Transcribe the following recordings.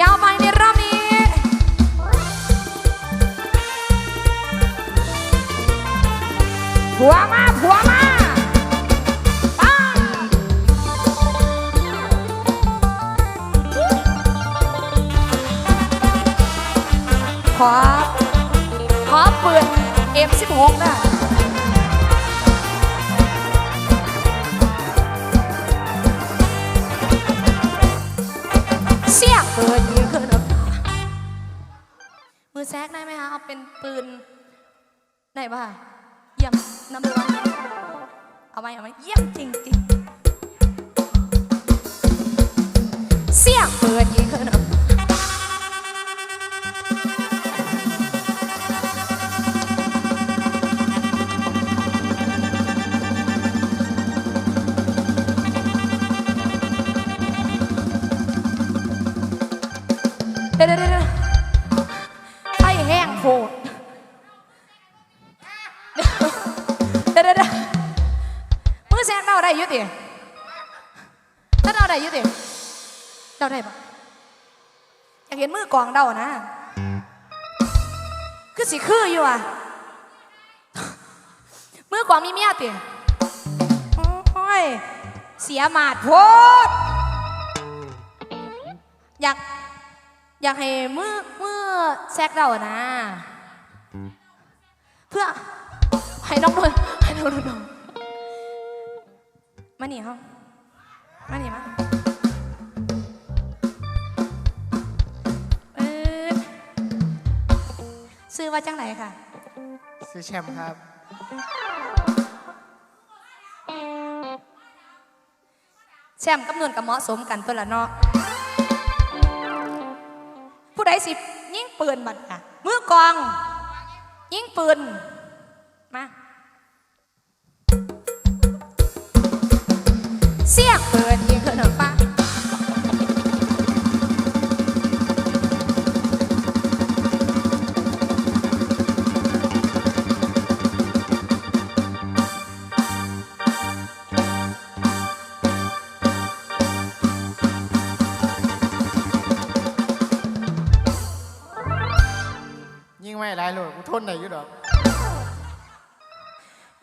ยาวไปในรอบนี้ ผัวมา ผัวมาไปขอ ขอเปิด F16 นะ มือแซกได้ไหมคะเอาเป็นปืนได้ป่ะเยี่ยมน้ำเรือเอาไหมเอาไหมเยี่ยมจริงจริงเสียงเปิดยิงขึ้น เดาได้ปะอยากเห็นมือกองเดานะ คือสิคืออยู่อะมือกองมีเมียติโอ้ยเสียหมาดโพดอยากอยากให้มือมือแซกเดานะ เพื่อให้น้องด้วยให้น้องด้วยมาหนีห้องมาหนีมา ซื้อว่าจังไหนค่ะ ซื้อแชมป์ครับ แชมป์กับนวลกับเหมาะสมกันตัวละเนาะผู้ใดสิยิงปืนบัดค่ะมือกอง ยิงปืน มาเสียงปืน ยิ่ไม่ร้ายเลยกูทนได้อยู่ดอก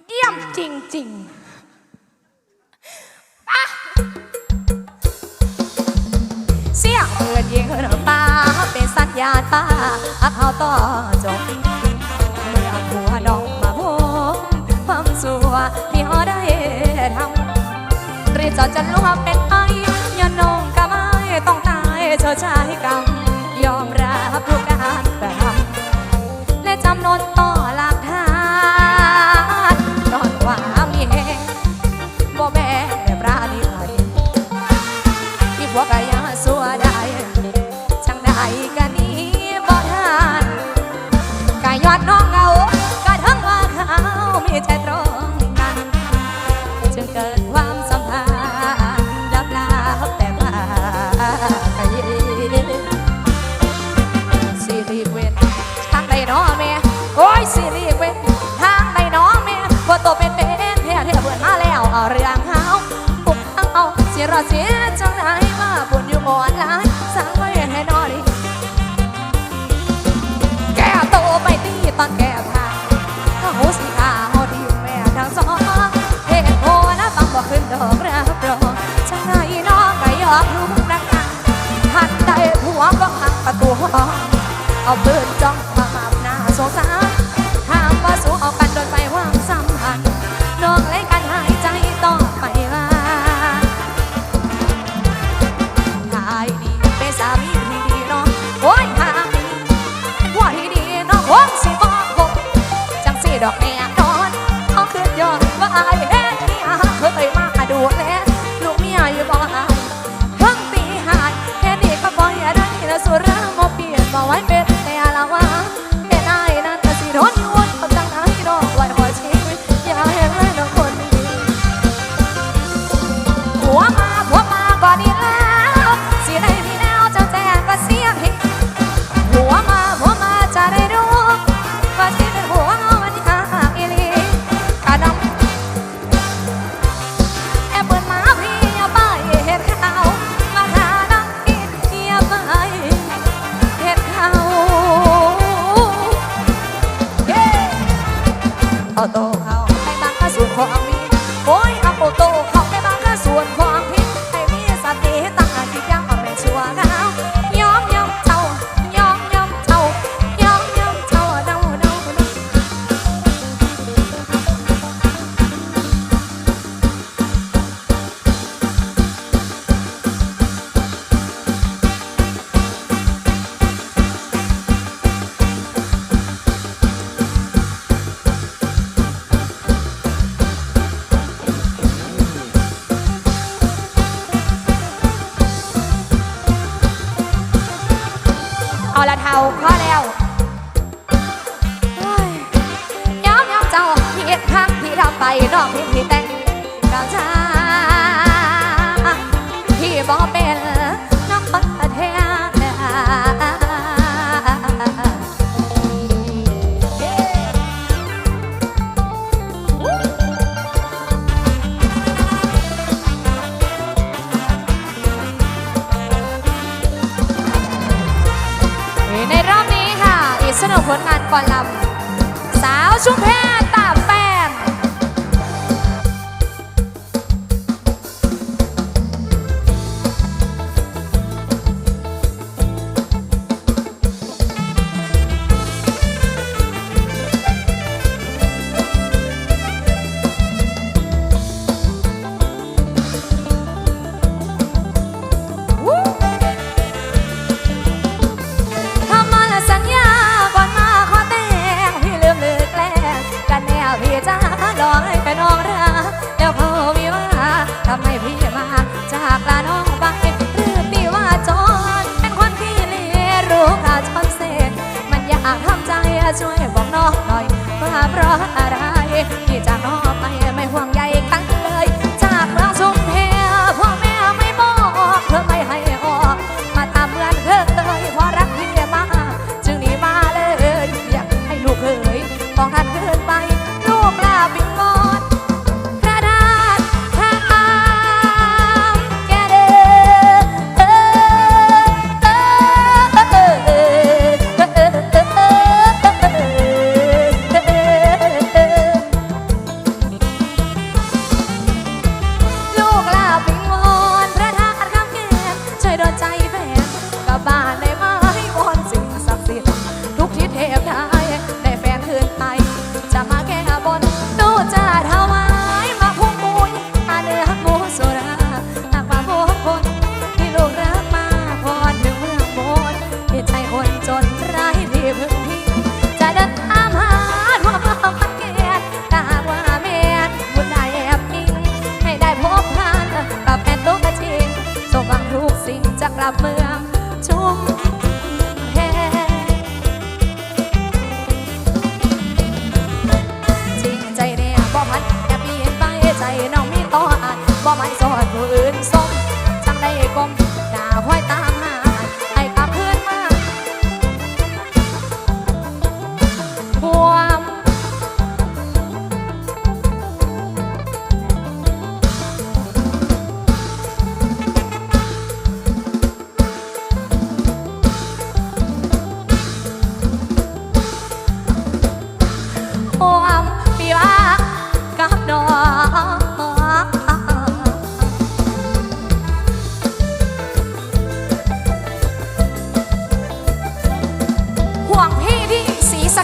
เยี่ยมจริงๆป้าเสียงปืนยิงขึ้นป้าเป็นสัญญาณป้าอักเขาต่อจบเมื่อผัวน้องมาพบความสัวที่เขาได้ทำรีจอดจะรู้ว่าเป็นไอ้ย่าน้องก็ไม่ต้องตายเธอชายกรรมยอมรับทุกการกร สีรอเสียจังไหนมาบุญอยู่บ่อนหลายสั่งไว้ให้นอดีแก้โตไปตีตอนแก้ผ้าก็หูสีขาวดีแม่ทั้งสองเห็นโอนะฟังบอกขึ้นดอกรับรองช่างไงน้องก็ยอมรู้นักหนาทันใดผัวก็หักประตูห้องเอาปืนจ้องมาหาหน้าสงสาร ไว้เป็น อละเทาพอแล้วย้อมย้อมเจ้าผิดพังพี่ทำไปรอบพี่พี่แต่ง ก่อนลำสาวชุมแพร จะกลับเมือง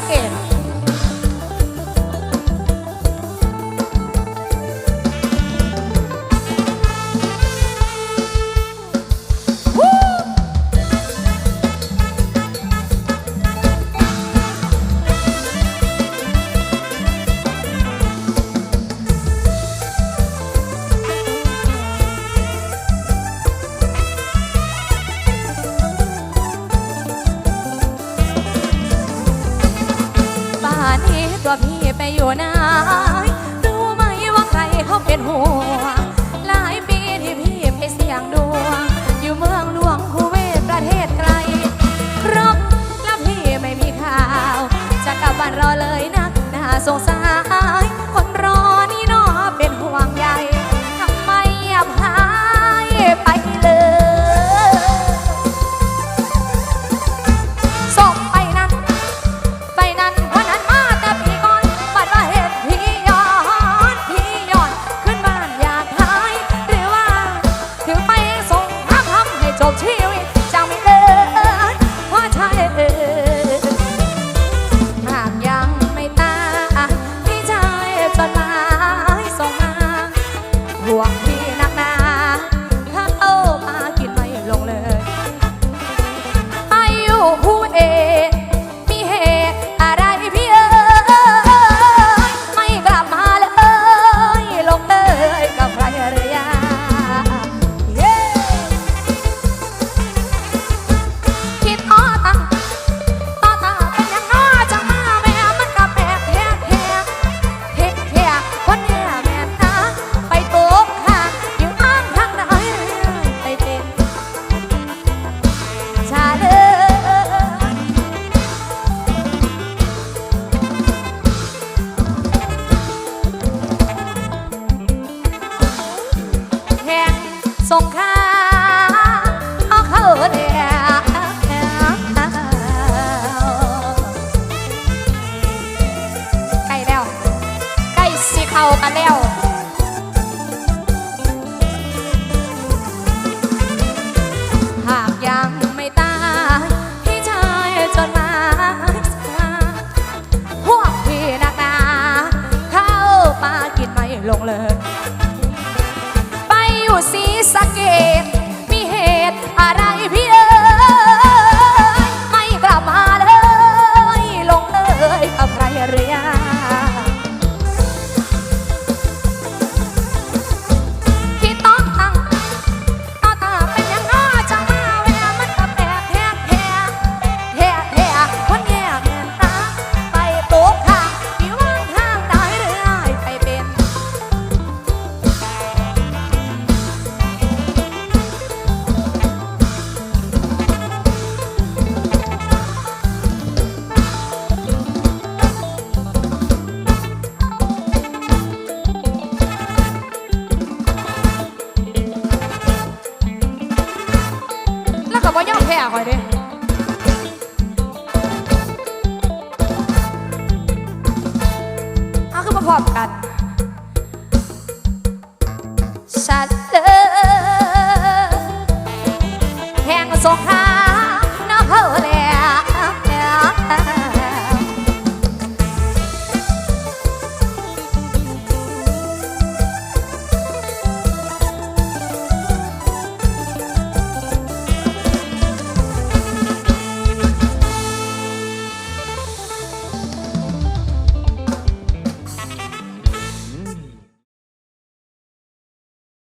เกต ไปอยู่ไหนรู้ไหมว่าใครเขาเป็นห่วงหลายปีที่พี่ไปเสี่ยงดวงอยู่เมืองหลวงคูเวตประเทศไกลรบแล้วพี่ไม่มีข่าว จะกลับบ้านรอเลยนะน่าสงสาร